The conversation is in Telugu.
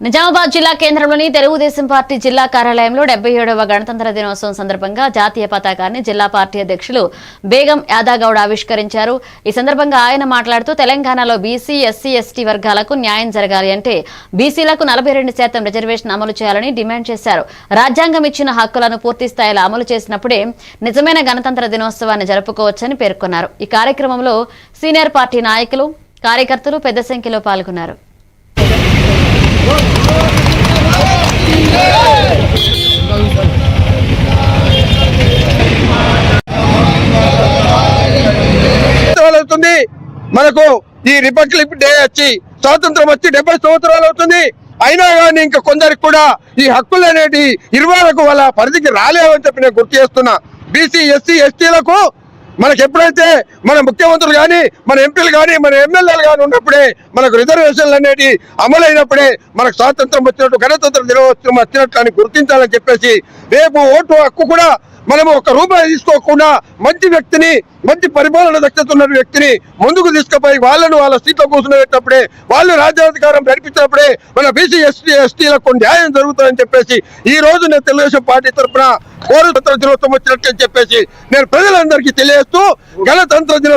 నిజామాబాద్ జిల్లా కేంద్రంలోని తెలుగుదేశం పార్టీ జిల్లా కార్యాలయంలో డెబ్బై ఏడవ గణతంత్ర దినోత్సవం సందర్భంగా జాతీయ పతాకాన్ని జిల్లా పార్టీ అధ్యక్షులు బేగం యాదాగౌడ్ ఆవిష్కరించారు. ఈ సందర్భంగా ఆయన మాట్లాడుతూ తెలంగాణలో బీసీ ఎస్సీ ఎస్టీ వర్గాలకు న్యాయం జరగాలి అంటే బీసీలకు నలభై రెండు శాతం రిజర్వేషన్ అమలు చేయాలని డిమాండ్ చేశారు. రాజ్యాంగం ఇచ్చిన హక్కులను పూర్తి స్థాయిలో అమలు చేసినప్పుడే నిజమైన గణతంత్ర దినోత్సవాన్ని జరుపుకోవచ్చని పేర్కొన్నారు. ఈ కార్యక్రమంలో సీనియర్ పార్టీ నాయకులు కార్యకర్తలు పెద్ద సంఖ్యలో పాల్గొన్నారు. అవుతుంది. మనకు ఈ రిపబ్లిక్ డే వచ్చి స్వాతంత్రం వచ్చి డెబ్బై సంవత్సరాలు అవుతుంది. అయినా కానీ ఇంకా కొందరికి కూడా ఈ హక్కులు అనేటి ఇరువాలకు వాళ్ళ పరిధికి రాలేవని చెప్పి నేను గుర్తు చేస్తున్నా. బీసీ ఎస్సీ ఎస్టీలకు మనకి ఎప్పుడైతే మన ముఖ్యమంత్రులు కానీ మన ఎంపీలు కానీ మన ఎమ్మెల్యేలు కానీ ఉన్నప్పుడే మనకు రిజర్వేషన్లు అనేటి అమలైనప్పుడే మనకు స్వాతంత్రం వచ్చినట్టు గణతంత్ర దినోత్సవం వచ్చినట్లు అని గుర్తించాలని చెప్పేసి రేపు ఓటు హక్కు కూడా మనము ఒక రూపాయి తీసుకోకుండా మంచి వ్యక్తిని మంచి పరిపాలన దక్షత ఉన్న వ్యక్తిని ముందుకు తీసుకుపోయి వాళ్ళను వాళ్ళ సీట్లో కూర్చునేటప్పుడే వాళ్ళు రాజ్యాధికారం నడిపించినప్పుడే మన బీసీ ఎస్టీ ఎస్టీలకు న్యాయం జరుగుతుందని చెప్పేసి ఈ రోజు నేను తెలుగుదేశం పార్టీ తరఫున గణతంత్ర దినోత్సవం వచ్చినట్టు అని చెప్పేసి నేను ప్రజలందరికీ తెలియజేస్తూ గణతంత్ర దినోత్సవం